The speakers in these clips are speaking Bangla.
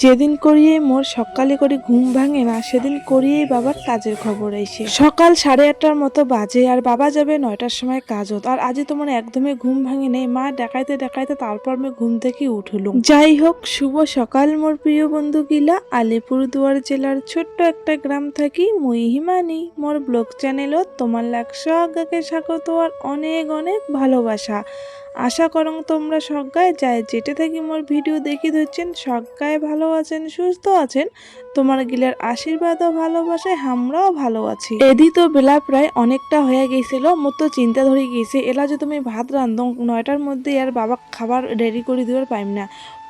যেদিন করিয়ে মোর সকালে করে ঘুম ভাঙে না, সেদিন করিয়েই বাবার কাজের খবর আইসে। সকাল সাড়ে আটটার মতো বাজে আর বাবা যাবে নয়টার সময় কাজ হতো। আর আজ তোমার একদমই ঘুম ভাঙে নেই। মা দেখাইতে দেখাইতে তারপর আমি ঘুম থেকে উঠলুম। যাই হোক, শুভ সকাল মোর প্রিয় বন্ধু গিলা আলিপুরদুয়ার জেলার ছোট্ট একটা গ্রাম থাকি মুই হিমানি। মোর ব্লগ চ্যানেলত তোমার লাগছে আগাকে স্বাগত আর অনেক অনেক ভালোবাসা। আশা করং তোমরা সজ্ঞায় যায় যেটা থেকে মোর ভিডিও দেখি ধরছেন, সজ্ঞায় ভালো আছেন, সুস্থ আছেন, তোমার গিলার আশীর্বাদও ও ভালোবাসায় আমরাও ভালো আছি। এদি তো বেলা প্রায় অনেকটা হয়ে গেছিল মোর তো চিন্তা ধরে গেছে এলা যে তুমি ভাত রান্ধো, নয়টার মধ্যে আর বাবা খাবার রেডি করে দেওয়ার পাইম না।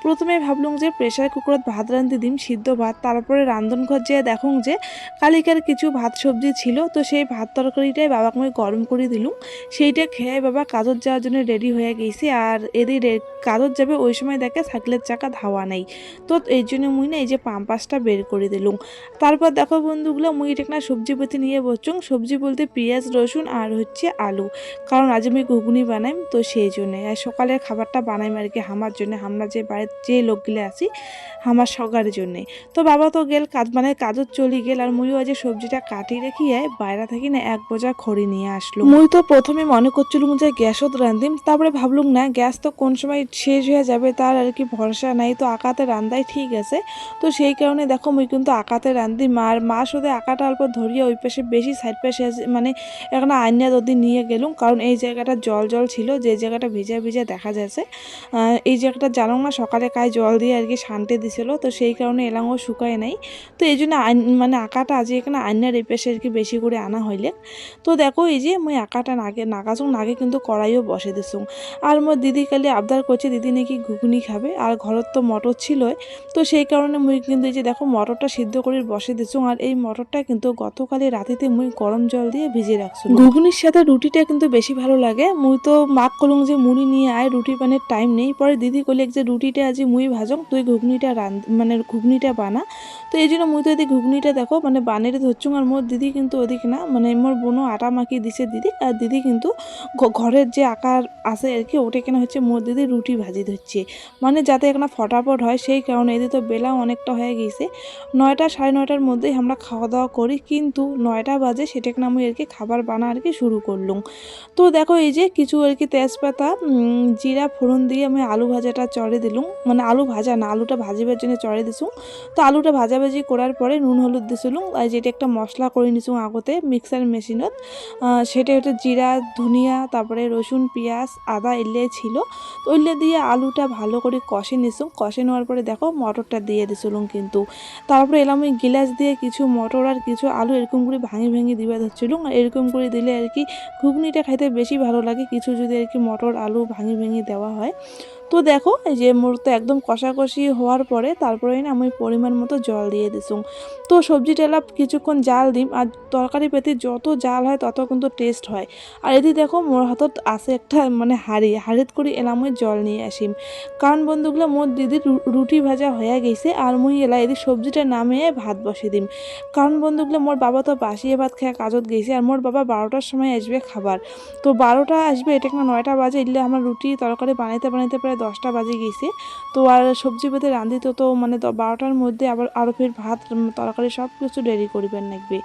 প্রথমে ভাবলুম যে প্রেশার কুকারত ভাত রান্ধতে দিম, সিদ্ধ ভাত, তারপরে রান্ধন ঘর যেয়ে দেখুন যে কালিকার কিছু ভাত সবজি ছিল, তো সেই ভাত তরকারিটাই বাবাকে আমি গরম করে দিলুম। সেইটা খেয়ে বাবা কাজত যাওয়ার জন্য রেডি হয়ে গেছি, আর এদের কাজত যাবে ওই সময় দেখে সাইকেলের চাকা ধাওয়া নাই। তো এই জন্য মুই না এই যে পাম্পাসটা বের করে দিলুম। তারপর দেখো বন্ধুগুলো, মুই এটা না সবজি পাতি নিয়ে বসছুম সবজি বলতে পেঁয়াজ, রসুন আর হচ্ছে আলু। কারণ আজ আমি ঘুগনি বানাইম, তো সেই জন্যে। আর সকালের খাবারটা বানাইম আর কি আমার জন্য। আমরা যে বাড়ির যে লোকগুলো আছি, আমার সকার জন্যে। তো বাবা তো গেল কাজ মানে কাজত চলি গেল, আর মুইও আজ সবজিটা কাটি রেখিয়ে বাইরে থাকি না এক বোঝা খড়ি নিয়ে আসলো। মুই তো প্রথমে মনে করছিলুম যে গ্যাসত রান্ধিম তারপরে ভাবলুম না, গ্যাস তো কোন সময় শেষ হয়ে যাবে তার আর কি ভরসা নাই, তো আকাতে রান্দাই ঠিক আছে। তো সেই কারণে দেখো মুই কিন্তু আকাতে রান্ধি মার মা শুধু আকাটা অল্প ধরিয়ে ওই পাশে বেশি সাইড পাশে মানে এখন আইনা যদি নিয়ে গেলুম, কারণ এই জায়গাটা জল জল ছিল, যে জায়গাটা ভিজা ভিজা দেখা যাচ্ছে। এই জায়গাটা জানো না সকালে কায় জল দিয়ে আর কি শান্তি দিছিল, তো সেই কারণে এলাঙ্গও শুকায় নাই। তো এই জন্য মানে আঁকাটা আজ এখানে আইনার এই আর কি বেশি করে আনা হইলে। তো দেখো এই যে মই আঁকাটা নাগে নাগাছুং নাগে কিন্তু কড়াইও বসে দিছুং আর মোর দিদি কালি আবদার করছে, দিদি নাকি ঘুগনি খাবে, আর ঘরত তো মটর ছিল তো সেই কারণে মুই কিন্তু এই যে দেখো মটরটা সিদ্ধ করে বসে দিছুং আর এই মটরটা কিন্তু গতকালে রাতিতে মুই গরম জল দিয়ে ভিজে রাখছুম ঘুগনির সাথে রুটিটা কিন্তু বেশি ভালো লাগে। মুই তো মাক কলুং যে মুড়ি নিয়ে আয় রুটি পানের টাইম নেই। পরে দিদি কলে যে রুটিটা আজি মুই ভাজং, তুই ঘুগনিটা রান মানে ঘুগনিটা বানা। তো এই জন্য মুই তো এদিকে ঘুগনিটা দেখো মানে বানের ধরছুং আর মোর দিদি কিন্তু ওদিকে না মানে মোর বোনও আটা মাখিয়ে দিছে দিদি, আর দিদি কিন্তু ঘরের যে আকার আছে আর কি, ওটা কেনা হচ্ছে মোর দিদি রুটি ভাজি ধরছে। মানে যাতে এখানে ফটাফট হয়, সেই কারণে এদিকে তো বেলাও অনেকটা হয়ে গেছে নয়টা সাড়ে নয়টার মধ্যেই আমরা খাওয়া দাওয়া করি, কিন্তু নয়টা বাজে সেটাকে না আমি আর কি খাবার বানা আর কি শুরু করলুম তো দেখো এই যে কিছু আর কি তেজপাতা জিরা, ফোড়ন দিয়ে আমি আলু ভাজাটা চড়ে দিলুম মানে আলু ভাজা না, আলুটা ভাজিবার জন্য চড়ে দিছুম তো আলুটা ভাজাভাজি করার পরে নুন, হলুদ দিছিলুম, আর যেটা একটা মশলা করে নিছুম আগতে, মিক্সার মেশিনত সেটা হচ্ছে জিরা, ধনিয়া, তারপরে রসুন, পেঁয়াজ, আদা, এলে ছিল। তো ওইলে দিয়ে আলুটা ভালো করে কষে নিছুম কষে নেওয়ার পরে দেখো মটরটা দিয়ে দিছিলুম কিন্তু। তারপরে এলাম ওই গিলাস দিয়ে কিছু মটর আর কিছু আলু এরকম করে ভাঙি ভেঙে দিবা ধরছিলুম। আর এরকম করে দিলে আর কি ঘুগনিটা খাইতে বেশি ভালো লাগে। কিছু যদি আর কি মটর, আলু ভাঙি ভেঙে দেওয়া হয়। তো দেখো, এই যে মোর তো একদম কষাকষি হওয়ার পরে তারপরে না আমি পরিমাণ মতো জল দিয়ে দিছুম তো সবজিটা এলা কিছুক্ষণ জাল দিম, আর তরকারি পেতে যত জাল হয় তত কিন্তু টেস্ট হয়। আর এদি দেখো, মোর হাতত আছে একটা মানে হাড়ি, হাড়িত করে এলাম ওই জল নিয়ে আসিম। কারণ বন্ধুগুলো, মোর দিদির রুটি ভাজা হয়ে গেছে, আর মুই এলা এদি সবজিটা নামিয়ে ভাত বসে দিম। কারণ বন্ধুগুলো, মোর বাবা তো বাসিয়ে ভাত খেয়ে কাজত গেছে, আর মোর বাবা বারোটার সময় আসবে খাবার। তো বারোটা আসবে, এটা না নয়টা বাজে, এলে আমার রুটি, তরকারি বানাইতে বানাইতে প্রায় দশটা বাজে গেছে। তো আর সবজি পেতে রাঁধিতে তো মানে বারোটার মধ্যে আবার আরও ফের ভাত তরকারি সব কিছু রেডি করিবেন লাগবে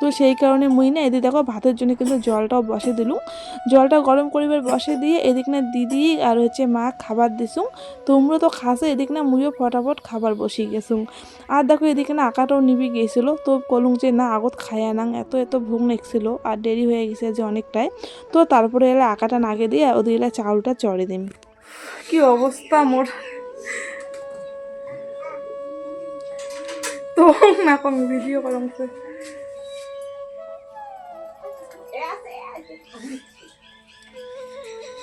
তো সেই কারণে মুই না এদিকে দেখো ভাতের জন্য কিন্তু জলটাও বসে দিলুম। জলটা গরম করিবার বসে দিয়ে এদিক না দিদি আর হচ্ছে মা খাবার দিছুম তোমরা তো খাসে, এদিক না মুইও ফটাফট খাবার বসিয়ে গেছুম আর দেখো এদিকে না আঁকাটাও নিবি গেছিল তো কলুম যে না আগত খায়া নাং, এত এত ভোগ নেকছিল আর দেরি হয়ে গেছে যে অনেকটাই। তো তারপরে এলে আঁকাটা নাগে দিয়ে এলে চাউলটা চড়ে দিম। কি অবস্থা মোর? তো না কোন ভিডিও করম সে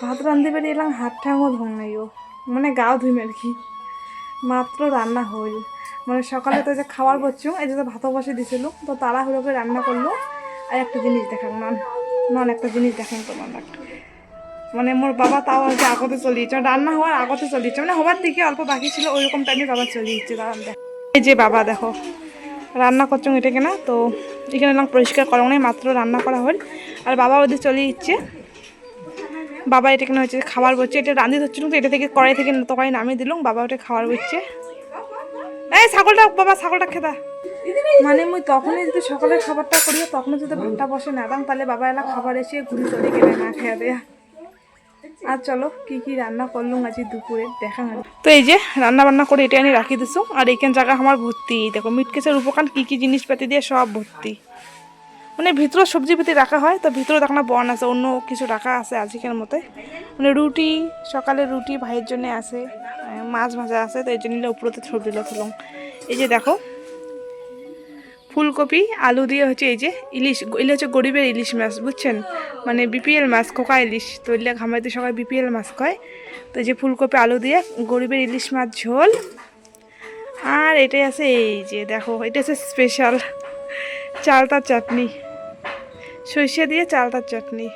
ভাত রান্ধতে পেরে এলাম হাত ঠাঙও ধং নাই ও। মানে গাও ধুইম আর কি। মাত্র রান্না হইল। মানে সকালে তো যে খাবার করছুম এই যে তো ভাতও বসে দিছিল, তো তাড়াহুড়ো করে রান্না করল। আর একটা জিনিস দেখান, নন। নন, একটা জিনিস দেখান তোমার একটু মানে মোর বাবা তাও আর কি আগতে চলিয়েছে রান্না হওয়ার আগতে চলে যাচ্ছে মানে হবার দিকে অল্প বাকি ছিল ওইরকম টাইমে বাবা দাঁড়ান দেখ। এই যে বাবা, দেখো। রান্না করছ এটা কেনা তো এখানে না পরিষ্কার করা নেই মাত্র রান্না করা হল। আর বাবা ওদের চলে যাচ্ছে বাবা এটা কেন হচ্ছে খাবার বলছে এটা রাঁধি ধরছিল তো এটা থেকে কড়াই থেকে তরকারি নামিয়ে দিলাম। বাবা ওটা খাবার বলছে এই ছাগলটা, বাবা ছাগলটা খেদা মানে মুই তখনই যদি সকালের খাবারটা করি, তখনই যদি ভাতটা বসে না তাহলে বাবা এলা খাবার এসে ঘুরে চলে গেলে না, খেয়ে দেয়া আর চলো, কি কি রান্না করলুম আজ দুপুরে, দেখা না তো এই যে রান্না বান্না করে এটা আমি রাখি দিছো। আর এইখান জায়গা আমার ভর্তি। দেখো, মিট কেসের উপকান কি কি জিনিসপাতি দিয়ে সব ভর্তি। মানে ভিতরে সবজি পাতি রাখা হয়, তো ভিতরে দেখো না বন আছে, অন্য কিছু রাখা আছে আজকের মতে। মানে রুটি, সকালে রুটি ভাইয়ের জন্য আছে মাছ ভাজা আছে, তো এই জন্য উপরতে সবজিগুলো তুলুম এই যে দেখো ফুলকপি, আলু দিয়ে হচ্ছে এই যে ইলিশ এগুলো হচ্ছে গরিবের ইলিশ মাছ, বুঝছেন? মানে বিপিএল মাছ খোকা ইলিশ, তো এগুলো ঘামাইতে সবাই বিপিএল মাছ কয় তো এই যে ফুলকপি, আলু দিয়ে গরিবের ইলিশ মাছ ঝোল। আর এটাই আছে এই যে, দেখো, এটা আছে স্পেশাল চালতার চাটনি। সর্ষে দিয়ে চালতার চাটনি।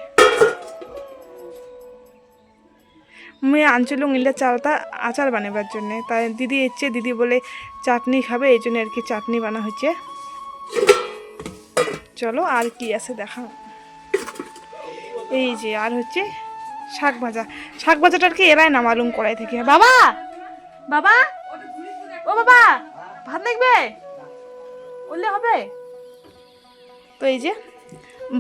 মুই আনছিলাম ইলে চালটা আচার বানাবার জন্যে, তাই দিদি এসছে, দিদি বলে চাটনি খাবে, এই জন্য আর কি চাটনি বানা হচ্ছে। চলো আর কি আছে দেখা এই যে, আর হচ্ছে শাক ভাজা। শাক ভাজাটা আর কি এরাই না মালুম করাই থেকে। বাবা! বাবা! ও বাবা! ভাত দেখবে বললে হবে? তো এই যে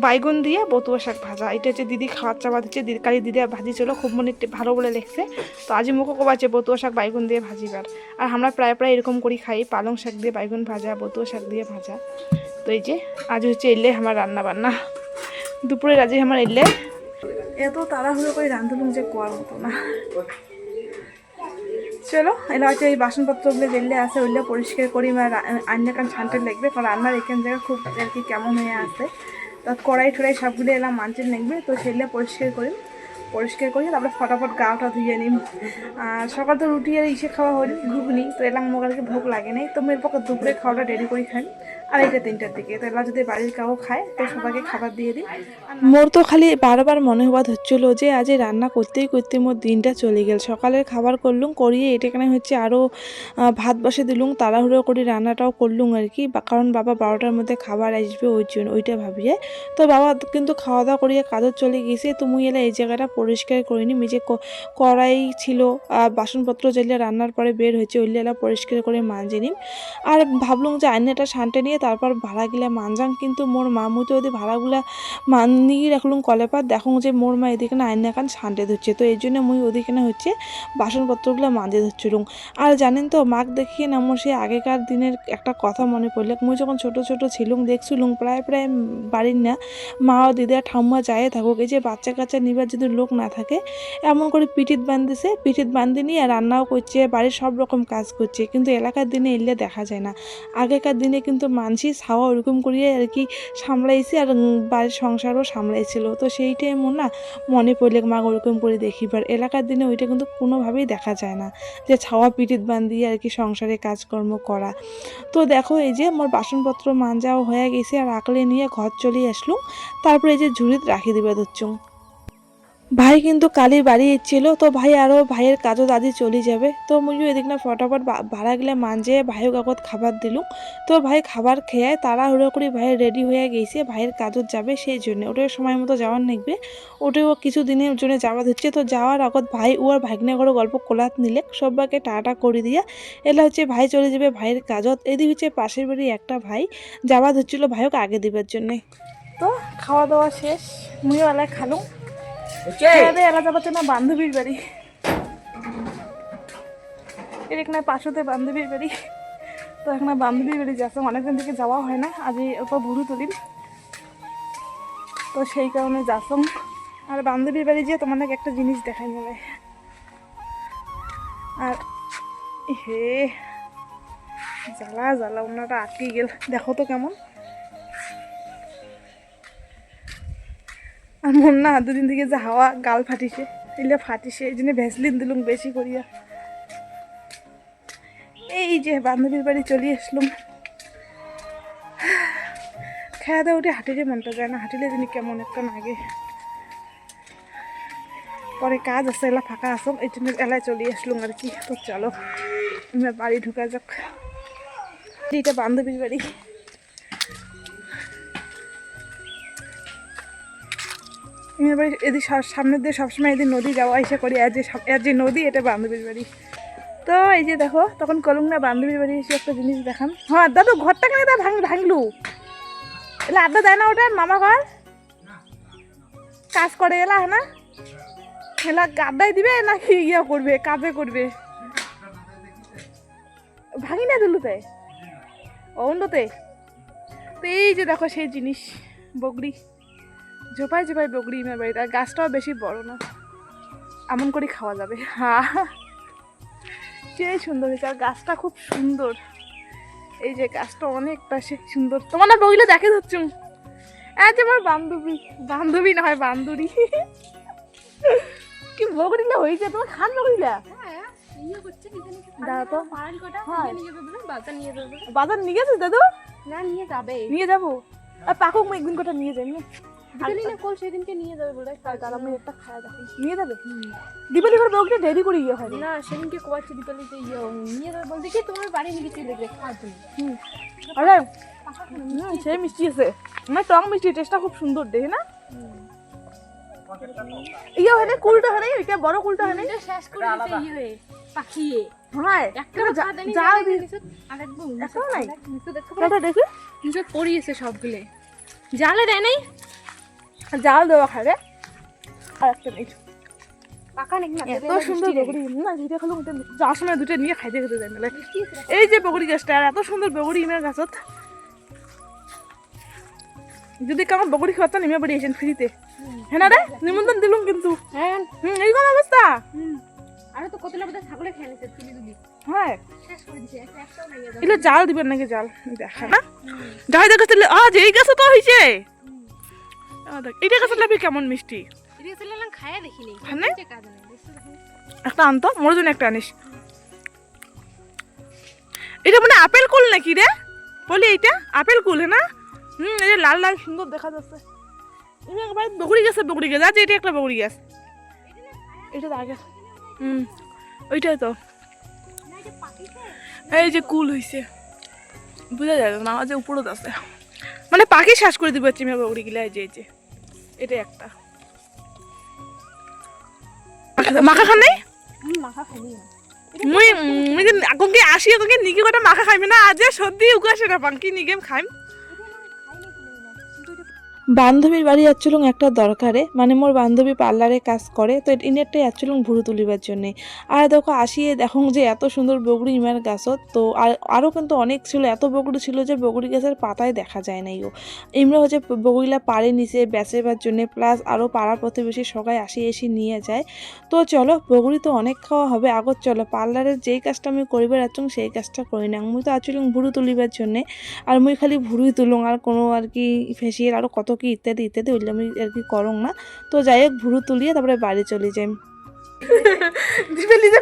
বাইগুন দিয়ে বতুয়া শাক ভাজা। এটা হচ্ছে দিদি খাওয়ার চাওয়া দিচ্ছে কালি দিদি ভাজি ছিল, খুব মনে ভালো বলে লেখছে। তো আজ মুখও কবাচ্ছে বতুয়া শাক বাইগুন দিয়ে ভাজিবার। আর আমরা প্রায় প্রায় এরকম করি খাই, পালং শাক দিয়ে বাইগুন ভাজা, বতুয়া শাক দিয়ে ভাজা। তো এই যে, আজ হচ্ছে এলে আমার রান্না বান্না। দুপুরে আজকে আমার এলে। এত তাড়াহুড়ো করে রান্ধলুম যে কোয়ার মতো না। চলো, এলা হচ্ছে এই বাসনপত্রগুলো যেগুলো আছে ওগুলো পরিষ্কার করি মানে আন্না কান ছানতে লাগবে, কারণ রান্নার এখান জায়গা খুব আর কি কেমন হয়ে আছে। কড়াই টড়াই সবগুলো এলাম মাঞ্চে লাগবে তো সেগুলো পরিষ্কার করি। পরিষ্কার করি, তারপরে ফটাফট গাটা ধুয়ে নিই। আর সকাল তো রুটি আর ইসে খাওয়া হল ঘুগনি, তো এলাম মোগালকে ভোগ লাগে নাই, তো মেয়ের পক্ষে দুপুরে খাওয়াটা রেডি করে খাই। আড়াইটা, তিনটার দিকে। তো এলা যদি বাড়ির কাউ খায়, তো সবাইকে খাবার দিয়ে দিই। মোর তো খালি বারবার মনে হওয়া হচ্ছিল যে, আজ রান্না করতেই করতে মোর দিনটা চলে গেল। সকালের খাবার করলুম, করিয়ে এটাখানে হচ্ছে আরও ভাত বসে দিলুম, তাড়াহুড়ো করে রান্নাটাও করলুম আর কি। কারণ বাবা বারোটার মধ্যে খাবার আসবে ওই জন্য, ওইটা ভাবিয়ে। তো বাবা কিন্তু খাওয়া দাওয়া করিয়ে কাজও চলে গেছে তো মুই এলা এই জায়গাটা পরিষ্কার করিনি। ক- কড়াই ছিল বাসনপত্র যেগুলো রান্নার পরে বের হয়েছে, ওইগুলো এলা পরিষ্কার করে মাঞ্জে নিম আর ভাবলুম যে আইনাটা শান্তে নিয়ে তারপর ভাড়া গিলা মানজাং কিন্তু মোর মামু তো ওদের ভাড়াগুলা মানি রাখলুম কলেপার দেখুন যে মোর মা এদিকে না আইনা কান ধরছে। তো এই জন্য মুই ওদিকে না হচ্ছে বাসনপত্রগুলো মাঝে ধরছিলুম। আর জানেন তো, মাক দেখিয়ে না মোর সেই আগেকার দিনের একটা কথা মনে পড়লে, মুই যখন ছোট ছোট ছিলুম, দেখছিলুম, প্রায় প্রায় বাড়ির না, মা ও দিদা ঠাম্মা যায় থাকুক, এই যে বাচ্চা কাচ্চা নিবার যদি লোক না থাকে, এমন করে পিঠিত বান্ধিছে পিঠিত বান্ধি নিয়ে রান্নাও করছে, বাড়ির সব রকম কাজ করছে, কিন্তু এলাকার দিনে এলে দেখা যায় না। আগেকার দিনে কিন্তু মানসি ছাওয়া ওরকম করিয়ে আর কি সামলাইছে আর বাড়ির সংসারও সামলাইছিল। তো সেইটাই মন না মনে পড়লে মা ওরকম করে দেখিবার। এলাকার দিনে ওইটা কিন্তু কোনোভাবেই দেখা যায় না যে ছাওয়া পিঠিত বান্ধিয়ে আর কি সংসারে কাজকর্ম করা। তো দেখো এই যে আমার বাসনপত্র মাঞ্জাও হয়ে গেছে আর আকলে নিয়ে ঘর চলে আসলুম। তারপরে এই যে ঝুড়িত রাখি দিবে ধরছুম ভাই কিন্তু কালি বাড়ি এসেছিল, তো ভাই আরও ভাইয়ের কাজও দাদি চলে যাবে। তো মুই এদিক না ফটাফট ভাড়া গেলে মানজে ভাইও কাকত খাবার দিলুম তো ভাই খাবার খেয়ে তাড়াহুড়ো করে ভাই রেডি হয়ে গেছে, ভাইয়ের কাজও যাবে সেই জন্য। ওটাও সময় মতো যাওয়ার নেকবে। ওটাও কিছু দিনের জন্য যাওয়া হচ্ছে, তো যাওয়ার আগত ভাই ও আর ভাগ্নে গল্প কোলাত নিলে সবাইকে টাটা করে দিয়া এলা হচ্ছে ভাই চলে যাবে ভাইয়ের কাজত। এদিকে হচ্ছে পাশের বাড়ি একটা ভাই, যাওয়া হচ্ছিল ভাইকে আগে দিবার জন্যে। তো খাওয়া দাওয়া শেষ মুইও এলাকায় খালুম। বান্ধবীর বাড়ি? এর বান্ধবীর বাড়ি। তো বান্ধবীর বাড়ি অনেকদিন থেকে যাওয়া হয় না তুলিম তো সেই কারণে আর বান্ধবীর বাড়ি যেয়ে একটা জিনিস দেখাই আর হে জ্বালা জ্বালা আটকে গেল। দেখো তো কেমন। মন না, দুদিন থেকে যে হাওয়া, গাল ফাটিছে। এলে ফাটিছে, এই জন্য ভ্যাসলিন দিলুম বেশি করিয়া। এই যে বান্ধবীর বাড়ি চলে আসলুম। খেয়া দেওয়া উঠে হাঁটিলে মনটা যায় না, হাঁটিলে জানি কেমন একটা লাগে। পরে কাজ আছে, এলা ফাঁকা আসম এই জন্য এলায় চলে আসলুম আর কি। তো চলো বাড়ি ঢুকা যাক। এটা বান্ধবীর বাড়ি। এবার বাড়ি এদিকে সামনের দিয়ে সবসময় এদিকে নদী যাওয়া এসে করি আর যে আর যে নদী, এটা বান্ধবীর বাড়ি। তো এই যে দেখো, তখন কলম না বান্ধবীর বাড়ি এসে একটা জিনিস দেখান। হ্যাঁ দাদু, ঘরটা কেন তা ভাঙ ভাঙলু? এলা, আড্ডা দেয় না ওটা, মামা ঘর? কাজ করে, এলা, না? এলা আড্ডাই দিবে নাকি ইয়ে করবে কাজে করবে? ভাঙি না দিলুতে? অন্যতে? তো এই যে দেখো সেই জিনিস, বগড়ি। জোপায় জোপায় বগড়ি ইমের বাড়িতে আর গাছটাও বেশি বড় না। এমন করে খাওয়া যাবে। হ্যাঁ সেই সুন্দর হয়েছে আর গাছটা খুব সুন্দর। এই যে গাছটা অনেকটা সে সুন্দর। তোমার না বগিলে দেখে ধরছুম এই যে আমার বান্ধবী। বান্ধবী না হয় বান্ধবী কি বগড়িলা হয়েছে? তোমার খান। হ্যাঁ। বাজার নিয়ে গেছিস দাদু? না নিয়ে যাবে। নিয়ে যাব? আর পাকো আমি একদিন কোটা নিয়ে যাই না কোন সেদিনকে নিয়ে যাবে বলে আমি একটা খাওয়া দেখি নিয়ে যাবে? বউকে দেরি করে ইয়ে হয় না সেদিনকে কোয়াচ্ছে ইয়ে নিয়ে যাবে বলতে কি তোমার বাড়ি নিয়ে গেছি দেখবে খাওয়ার জন্য। আরে সে মিষ্টি আছে। মানে টং মিষ্টি টেস্টটা খুব সুন্দর দেখে না? ইয়ে হয় না কুলটা হয় না এটা বড় কুলটা হয় না? শেষ করে দিতে ইয়ে। হয়ে পাখিয়ে। হ্যাঁ। একটা একদম নাই? দেখো। দেখি। পড়িয়েছে সবগুলো। জালে দেয় নাই? জাল দেওয়া খাবে আর একটা নেই এত সুন্দর বগড়ি না যেটা খালো যাওয়ার সময় দুটো নিয়ে খাইতে খেতে যায় মেলায় এই যে বগড়ি গাছটা আর এত সুন্দর বগড়ি ইমের গাছত। যদি কেমন বগড়ি খাওয়াতাম ইমে বাড়ি এসেন ফ্রিতে। হ্যাঁ না রে? নিমন্ত্রণ দিলুম কিন্তু। হ্যাঁ। অবস্থা। তো কতলা ছাগলে খেয়ে তুলি তুলি। হ্যাঁ। এগুলো জাল দিবেন নাকি জাল? দেখা। না যাই দেখে আজ এই গাছে তো হয়েছে দেখ, এইটা লাভি কেমন মিষ্টি? এটা? একটা আনতো মোর জন্য একটা আনিস। এটা মানে আপেল কুল নাকি রে? বলি এইটা আপেল কুল হ্যাঁ না? হুম এই যে লাল লাল সুন্দর দেখা যাচ্ছে। এটা একবার বগুড়ি গেছে বগুড়ি গেছে। আজ এটা একটা বগুড়ি গাছ। এটা তো আগে হুম ওইটাই তো। এটা এই যে কুল হইছে। বুঝা যায় না যে উপরত আছে। মানে পাখি শ্বাস করে দিবে চিমে বগুড়ি গিলা এই যে এই যে। এটা একটা। মাখা খান নাই? মাখা খাইনি। না মুই মুই যে আগকে আসি আগকে নিকি কটা মাখা খাইমি না আজ সত্যি উকাশে না পাঙ্কি নিগেম খাইম। বান্ধবীর বাড়ি যাচ্ছিলুম একটা দরকারে। মানে মোর বান্ধবী পার্লারে কাজ করে, তো ইনেরটাই যাচ্ছিলুম ভুরু তুলিবার জন্যে। আর দেখো আসিয়ে দেখো যে এত সুন্দর বগড়ি ইমার গাছত তো আর আরও কিন্তু অনেক ছিল, এত বগড়ি ছিল যে বগড়ি গাছের পাতায় দেখা যায় না ইও ইমরা হচ্ছে বগড়িলা পাড়ে নিচে বেচেবার জন্য, প্লাস আরও পাড়া প্রতিবেশী সবাই আসি এসে নিয়ে যায়। তো চলো, বগড়ি তো অনেক খাওয়া হবে, আগত চলো পার্লারের যেই কাজটা আমি করিবার আচুং সেই কাজটা করি না। মুই তো আচুলুং ভুরু তুলিবার জন্যে, আর মুই খালি ভুরুই তুলুং, আর কোনো আর কি ফেসিয়াল, আরও কত কি ইত্যাদি ইত্যাদি ওইগুলো আমি আর কি করং না। তো যাই হোক ভুরু তুলিয়ে তারপরে বাড়ি চলে যাই।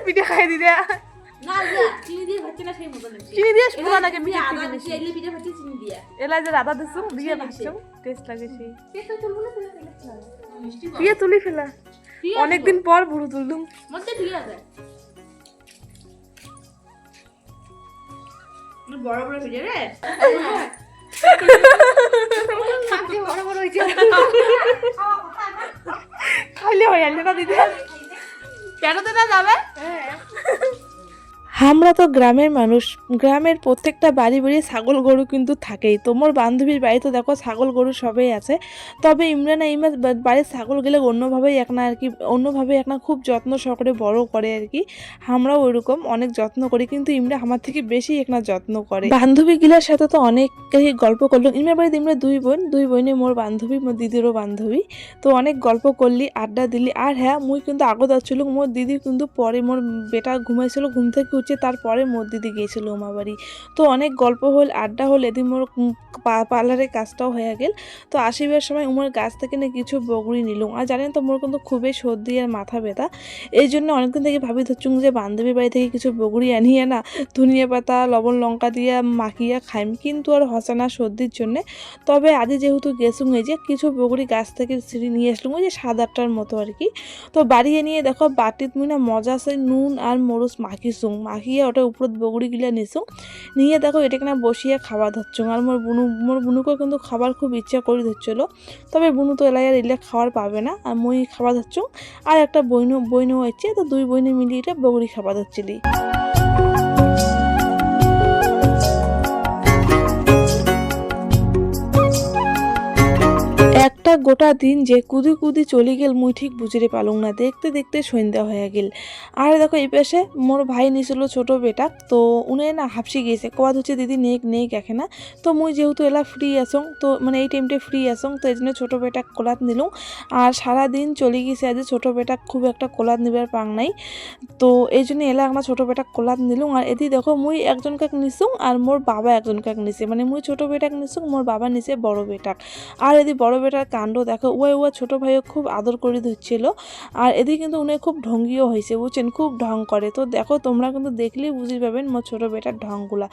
পিঠে খাই দিলে চিনি দিয়ে দিছি এলে যে রাধা দিছুম দিয়ে টেস্ট তুলে দিয়ে ফেলা। অনেকদিন পর ভুরু তুললুম। বড় বড় রে খাইলে হয়ে গেল না দিদি কেন না যাবে? আমরা তো গ্রামের মানুষ। গ্রামের প্রত্যেকটা বাড়ি বাড়ি ছাগল গরু কিন্তু থাকেই। তোমার বান্ধবীর বাড়িতে দেখো ছাগল গরু সবই আছে। তবে ইমরানা ইমা বাড়ির ছাগল গেলে অন্যভাবেই একটা আর কি অন্যভাবে একটা খুব যত্ন সহকারে বড় করে আর কি। আমরাও ওইরকম অনেক যত্ন করি কিন্তু ইমরা আমার থেকে বেশি একটা যত্ন করে। বান্ধবী গিলার সাথে তো অনেক গল্প করল। ইমরা বাড়িতে ইমরা দুই বোন, দুই বোনে মোর বান্ধবী, মোর দিদিরও বান্ধবী। তো অনেক গল্প করলি, আড্ডা দিলি। আর হ্যাঁ মুই কিন্তু আগত আসছিল মোর দিদি কিন্তু পরে মোর বেটা ঘুমাইছিল, ঘুম থেকে উঠছে তারপরে মোর দিদি গিয়েছিল ওমা বাড়ি তো অনেক গল্প হল, আড্ডা হল, এদিন মোর পার্লারের কাজটাও হয়ে গেল। তো আসিবার সময় উমর গাছ থেকে না কিছু বগড়ি নিলুম আর জানেন তো মোর কিন্তু খুবই সর্দি আর মাথা ব্যথা। এই জন্য অনেকদিন থেকে ভাবি ধরছুম যে বান্ধবীর বাড়ি থেকে কিছু বগড়ি আনিয়ে না, ধনিয়া পাতা, লবণ, লঙ্কা দিয়ে মাখিয়া খাইম। কিন্তু আর হসে না সর্দির জন্যে। তবে আজ যেহেতু গেছুম, এই যে কিছু বগড়ি গাছ থেকে ছিঁড়ে নিয়ে আসলুম, ওই যে সাদারটার মতো আর কি। তো বাড়িয়ে নিয়ে দেখো বাটিত মুই না মজা আছে, নুন আর মরুচ মাখিছুং মাখিয়ে ওটা উপরত বগুড়ি গিলা নিছো। নিয়ে দেখো এটাকে না বসিয়ে খাওয়া ধরছ। আর মোর বুনু, মোর বুনুকেও কিন্তু খাবার খুব ইচ্ছা করে ধরছিল। তবে বুনু তো এলাই আর এলে খাবার পাবে না। আর মই খাওয়া ধরছ। আর একটা বইন, বইনু হচ্ছে তো দুই বইনে মিলিয়ে এটা বগুড়ি খাওয়া ধরছিলি। গোটা দিন যে কুদি কুদি চলে গেল, মুই ঠিক বুঝিরে পালুম না। দেখতে দেখতে সন্ধ্যা হয়ে গেল। আর দেখো, এই পাশে মোর ভাই নিছিল ছোট বেটা, তো উনি না হাফসি গিয়েছে। কোয়াদ হচ্ছে দিদি নেক নেক একে না। তো মুই যেহেতু এলা ফ্রি আসং তো মানে এই টাইমটা ফ্রি আসং তো এই জন্য ছোটো বেটা কোলাত নিলুম। আর সারা দিন চলে গেছে আজ ছোটো বেটা খুব একটা কোলাত নিবার পাং নাই। তো এই জন্য এলা আমরা ছোটো বেটা কোলাত নিলুম। আর এদি দেখো, মুই একজন কাক নিছুং, আর মোর বাবা একজন কাক নিছে। মানে মুই ছোটো বেটাক নিছুং, মোর বাবা নিছে বড় বেটাক। আর এদি বড় বেটার কাণ্ড দেখো ওয়া ওয়া ছোট ভাইও খুব আদর করে ধরছিল। আর এদিকে কিন্তু উনি খুব ঢঙ্গিও হয়েছে, বুঝছেন? খুব ঢং করে। তো দেখো, তোমরা কিন্তু দেখলেই বুঝতে পাবেন মোর ছোট বেটার ঢংগুলা।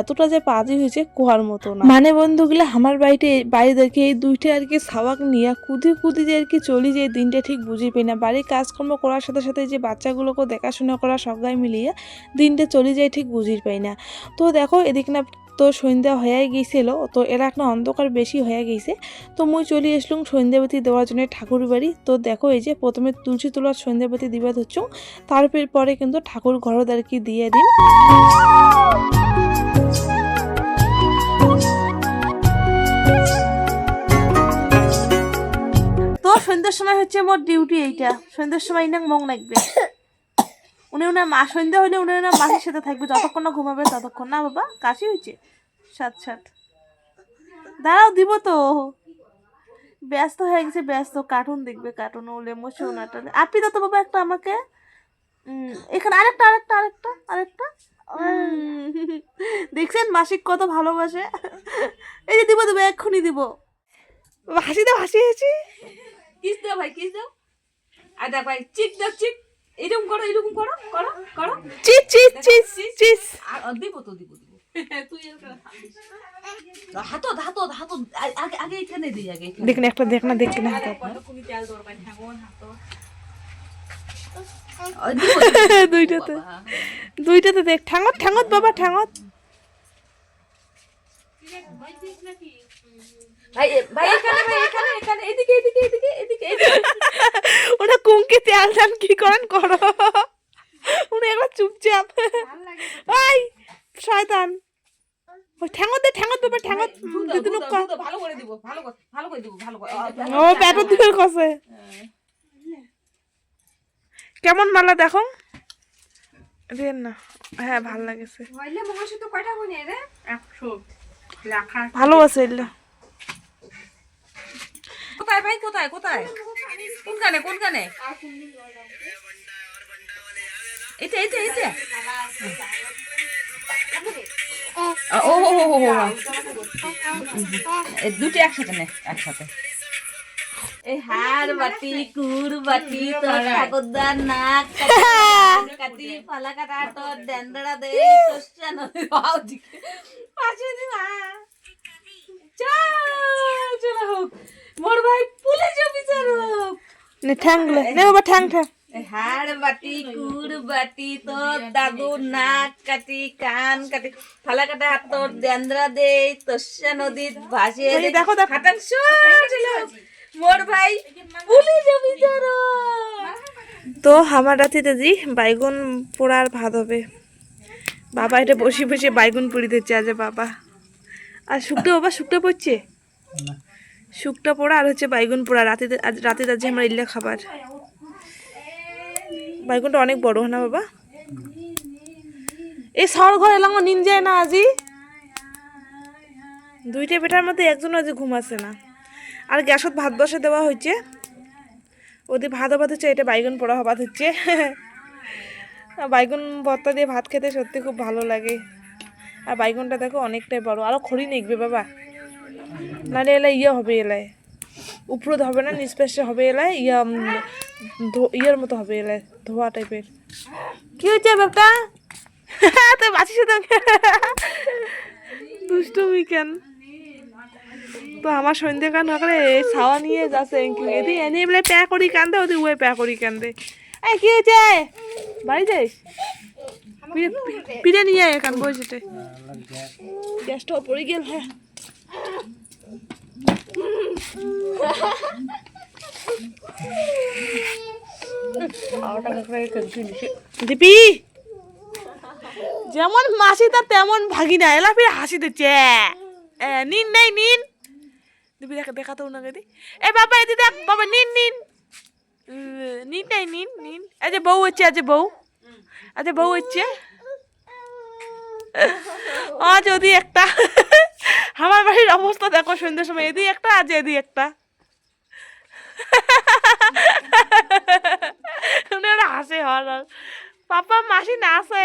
এতটা যে পাজি হয়েছে কুয়ার মতো না। মানে বন্ধুগুলা, আমার বাড়িতে, বাড়িদেরকে এই দুইটা আর কি সাওয়াক নিয়ে কুদি কুদি যে আর কি চলি যে দিনটা ঠিক বুঝি পাই না। বাড়ির কাজকর্ম করার সাথে সাথে যে বাচ্চাগুলোকে দেখাশোনা করা সবাই মিলিয়ে দিনটা চলে যায় ঠিক বুঝি পাই না। তো দেখো, এদিক না তো সন্ধ্যা হয়ে গিয়েছিল তো এরা এখন অন্ধকার বেশি হয়ে গেছে। তো মুই চলে আসলুম সন্ধ্যাবাতি দেওয়ার জন্য ঠাকুর বাড়ি তো দেখো এই যে প্রথমে তুলসী তোলার সন্ধ্যাবাতি দিবা ধরছুম, তারপর পরে কিন্তু ঠাকুর ঘরত আর কি দিয়ে দিন তো সন্ধ্যার সময় হচ্ছে মোর ডিউটি এইটা। সন্ধ্যার সময় ইনাক মং লাগবে। উনি ওনার মা সন্ধ্যা হলে উনি ওনার মাসির সাথে থাকবে। যতক্ষণ না ঘুমাবে ততক্ষণ না বাবা কাশি হয়েছে। সাত সাত। দাঁড়াও দিব তো। ব্যস্ত হয়ে গেছে ব্যস্ত। কার্টুন দেখবে কার্টুন ওলে মোশনাটা আপনি দাও তো বাবা একটা আমাকে। এখানে আরেকটা আরেকটা আরেকটা আরেকটা। দেখছেন মাসিক কত ভালোবাসে। এই যে দিব দেবো এক্ষুনি দিব। হাসি দাও হাসি হাসি। কিস দাও ভাই কিস দাও। আর দেখ ভাই চিক দাও চিক এরকম করো এরকম করো করো করো। চিস চিস চিস চিস। দিব তো দিব দিব। দেখ না একটা দেখ না দেখ দুইটাতে। দেখ ঠাঙত ঠাঙত বাবা ঠাঙত ভাই এ- ভাই এখানে ভাই এখানে এখানে এদিকে এদিকে এদিকে এদিকে এদিকে। ওটা কুমকি তেল দান কি করেন করো। উনি একবার চুপচাপ। ওই শয়তান। ওই ঠ্যাঙত দে ঠ্যাঙত বাবা ঠ্যাঙত দিদিন দুধ ভালো করে দিব ভালো করে ভালো করে দিব ভালো করে। ও পেটর দিকে কসে কেমন মালা দেখো? রেন না। হ্যাঁ ভালো লাগেছে। হইলে মহাশয় কয়টা বনে রে? 100 লেখা ভালো আছে এগুলা কোথায় ভাই কোথায় কোথায়? কোন গানে কোন গানে এটা এটা এটা ও ও ও এই দুটো একসাথে নে একসাথে। বাটি নাক কাটি, চল চল। মোর ভাই পুলিশ অফিসার হোক। নে ঠ্যাংগুলো নে বাবা ঠ্যাং ঠ্যাং। হাড় বাটি কুড় বাটি তোর দাদু নাক কাটি কান কাটি। ফালা কাটা হাত তোর দেন্দ্রা দে ভাসিয়ে দে দেখো, দেখো। খাটাং চল মোর ভাই পুলিশ অফিসার তো আমার রাতে জি বাইগুন পোড়ার ভাত হবে। বাবা এটা বসে বসে বাইগুন পুড়ি দিচ্ছে আজ বাবা। আর শুকটা বাবা শুকটা পড়ছে? শুকটা পোড়া আর হচ্ছে বাইগুন পোড়া। রাতে রাতে যাচ্ছে আমার ইল্লা খাবার। বাইগুনটা অনেক বড়, না বাবা? এই শহর ঘর এলাম নিন যায় না আজি। দুইটা বেটার মধ্যে একজন আজ ঘুমাচ্ছে না। আর গ্যাসত ভাত বসে দেওয়া হয়েছে ওদের ভাত ভাত হচ্ছে, এটা বাইগুন পোড়া ভাত হচ্ছে। বাইগুন ভর্তা দিয়ে ভাত খেতে সত্যি খুব ভালো লাগে। আর বাইগুনটা দেখো অনেকটাই বড়। আরও খড়ি নেকবে বাবা। নাহলে এলাই ইয়ে হবে এলাই। উপরোদ হবে না নিষ্পেষে হবে এলাই ইয়া ইয়ের মতো হবে এলাই ধোয়া টাইপের। কি হচ্ছে ব্যাপারটা? তো বাঁচিস তো দুষ্টুমি কেন? তো আমার সন্ধ্যে কান হকলে ছাওয়া নিয়ে যাচ্ছে এদি এনে বলে প্যা করি কান্দে ওদি ওয়ে প্যা করি কান্দে এই কি হয়েছে? বাড়ি যাইস? পিঠে নিয়ে আয় এখান বসেটে গ্যাসটা পড়ে গেল হ্যাঁ। দীপি, যেমন মাসি তার তেমন ভাগি না এলা ফির হাসি দিচ্ছে। নিন নাই, নিন। দিবি দেখা দেখাতো ওনাকে দি এ, বাবা এদি দেখ বাবা, নিন নিন। নিন নাই, নিন নিন। যে বউ হচ্ছে আজ বউ। আজ বউ হচ্ছে। ও যদি একটা আমার বাড়ির অবস্থা দেখো সন্ধ্যের সময় এদি একটা আজ এদি একটা। উনারা হাসে হর। পাপা, মাসি না আছে?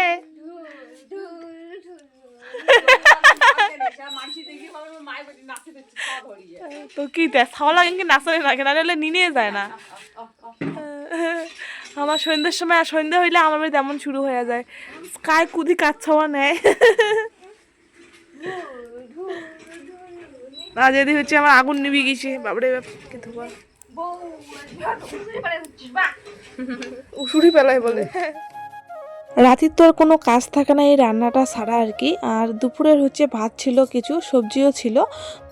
তো কি দেখ খাওয়া লাগে কি নাচলে না কেন নাহলে নিয়ে যায় না। আমার সন্ধ্যের সময় আর সন্ধ্যা হইলে আমার বাড়িতে এমন শুরু হয়ে যায়। কায় কুদি কাজ ছাওয়া নেয়। না যদি হচ্ছে আমার আগুন নিবি গেছে। বাবরে বাপকে ধোবা উসুরি পেলায় বলে। রাতের তো আর কোনো কাজ থাকে না এই রান্নাটা ছাড়া আর কি। আর দুপুরের হচ্ছে ভাত ছিল কিছু সবজিও ছিল।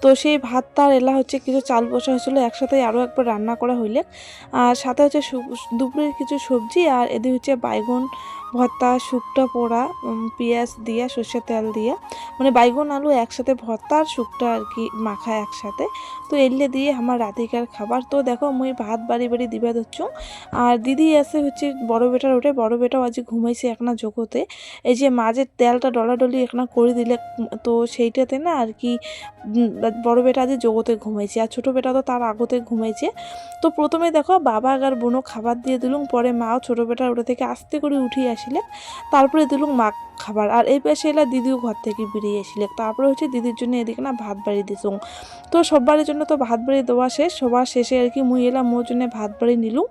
তো সেই ভাত তার এলা হচ্ছে কিছু চাল বসা হয়েছিল একসাথে আরও একবার রান্না করা হইলে। আর সাথে হচ্ছে দুপুরের কিছু সবজি, আর এদিকে হচ্ছে বাইগুন ভর্তা শুকটা পোড়া পেঁয়াজ দিয়া, সর্ষের তেল দিয়া। মানে বাইগুন, আলু একসাথে ভর্তা আর শুকটা আর কি মাখা একসাথে। তো এলে দিয়ে আমার রাধিকার খাবার। তো দেখো, মুই ভাত বাড়ি বাড়ি দিবা ধরছু। আর দিদি আছে হচ্ছে বড় বেটার ওঠে। বড় বেটাও আজ ঘুমাইছে একনা জগতে। এই যে মাঝের তেলটা ডলাডলি একনা করে দিলে তো সেইটাতে না আর কি বড় বেটা যে জগতে ঘুমাইছে আর ছোট বেটা তো তার আগতে ঘুমাইছে। তো প্রথমে দেখো বাবা আর বোনও খাবার দিয়ে দিলুম, পরে মাও ছোট বেটার ওটা থেকে আস্তে করে উঠিয়ে আসিলে তারপরে দিলুম মা খাবার আর এই পাশে এলা দিদিও ঘর থেকে বেরিয়ে আসিলে তারপরে হচ্ছে দিদির জন্য এদিকে না ভাত বাড়ি দিছুম তো সবারের জন্য তো ভাত বাড়ি দেওয়া শেষ, সবার শেষে আর কি মুই এলাম, মোর জন্য ভাত বাড়ি নিলুম।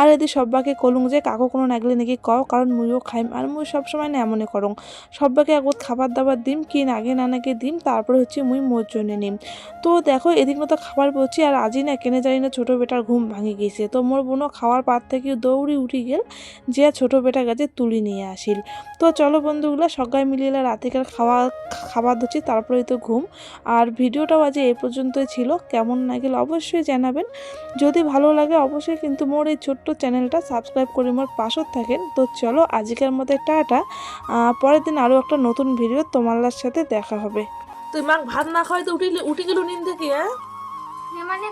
আর এদি সব্বাকে কলুম যে কাকু কোনো নাগলে নাকি কও, কারণ মুইও খাইম আর মুই সবসময় না এমনই করং। সব্বাকে আগত খাবার দাবার দিম, কি নাগে না নাগে দিম, তারপরে হচ্ছে মুই মোর জন্য নিম। তো দেখো, এদিক মতো খাবার বলছি, আর আজই না কেনে জানি না ছোটো বেটার ঘুম ভাঙি গেছে। তো মোর বোনও খাওয়ার পার থেকে দৌড়ি উঠি গেল, যে ছোটো বেটা গাছে তুলি নিয়ে আসিল। তো চলো বন্ধুগুলো, সবাই মিলিয়ে রাতিকার খাওয়া, খাবার দিচ্ছি তারপরেই তো ঘুম। আর ভিডিওটাও আজ এই পর্যন্তই ছিল, কেমন লাগলে অবশ্যই জানাবেন। যদি ভালো লাগে অবশ্যই কিন্তু মোর এই ছোট্ট চ্যানেলটা সাবস্ক্রাইব করে মোর পাশত থাকেন। তো চলো, আজকের মতো টাটা পরের দিন আরও একটা নতুন ভিডিও তোমার সাথে দেখা হবে। তুই মাক ভাত না খাওয়াই তো উঠি উঠি গেল নিন থেকে হ্যাঁ? মানে